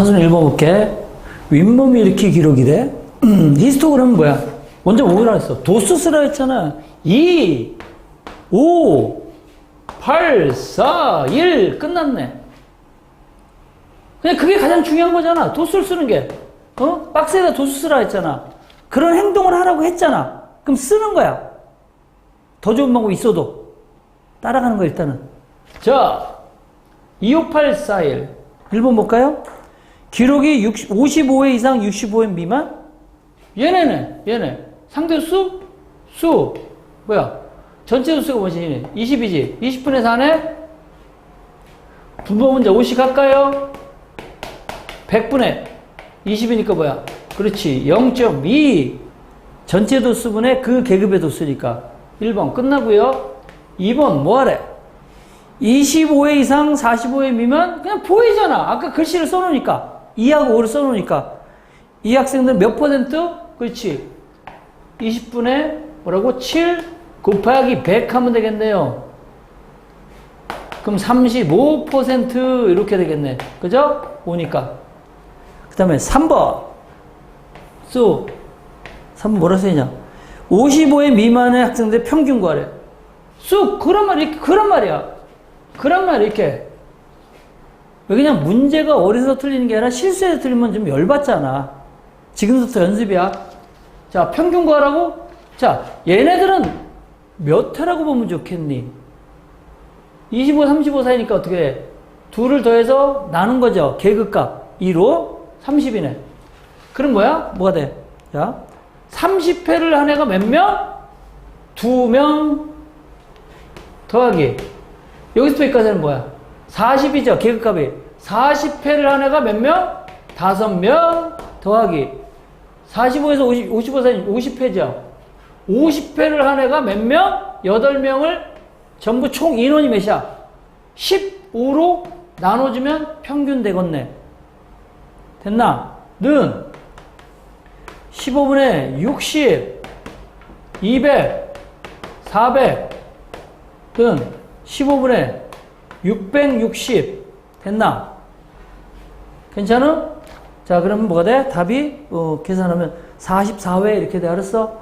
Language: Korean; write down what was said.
차순 읽어볼게. 윗몸이 이렇게 기록이래. 히스토그램은 뭐야? 먼저 뭐라 했어? 도수 쓰라 했잖아. 2, 5, 8, 4, 1 끝났네. 그냥 그게 가장 중요한 거잖아. 도수를 쓰는 게. 어? 박스에다 도수 쓰라 했잖아. 그런 행동을 하라고 했잖아. 그럼 쓰는 거야. 더 좋은 방법 있어도. 따라가는 거 일단은. 자, 25841. 1번 볼까요? 기록이 60, 55회 이상 65회 미만? 얘네네, 얘네. 상대 수? 수. 뭐야? 전체 수가 뭐지? 20이지? 20분의 4네? 분모 문제 50 할까요? 100분의 20이니까 뭐야? 그렇지. 0.2. 전체 도수분의 그 계급의 도수니까. 1번 끝나고요. 2번 뭐하래? 25회 이상 45회 미만 그냥 보이잖아. 아까 글씨를 써놓으니까 2하고 5를 써놓으니까 이 학생들 몇 퍼센트? 그렇지. 20분의 뭐라고? 7 곱하기 100 하면 되겠네요. 그럼 35% 이렇게 되겠네. 그죠? 오니까. 그 다음에 3번. 수. 3번 뭐라 써있냐? 55회 미만의 학생들 평균 구하래. 쑥 그런 말 이렇게 그런 말이야. 그런 말 이렇게. 왜 그냥 문제가 어디서 틀리는 게 아니라 실수해서 틀리면 좀 열받잖아. 지금부터 연습이야. 자, 평균 구하라고? 자, 얘네들은 몇 회라고 보면 좋겠니? 25, 35 사이니까 어떻게 해? 둘을 더해서 나눈 거죠. 계급값. 2로 30이네. 그럼 뭐야? 뭐가 돼? 자, 30회를 한 애가 몇 명? 두 명 더하기. 여기서 여기까지는 뭐야? 40이죠. 계급값이. 40회를 한 애가 몇 명? 다섯 명 더하기. 45에서 50, 55 사이 50회죠. 50회를 한 애가 몇 명? 8명을 전부 총 인원이 몇이야? 15로 나눠주면 평균 되겠네. 됐나? 는 15분의 60, 200, 400, 는 15분의 660 됐나? 괜찮아? 자, 그러면 뭐가 돼? 답이 어, 계산하면 44회 이렇게 돼. 알았어?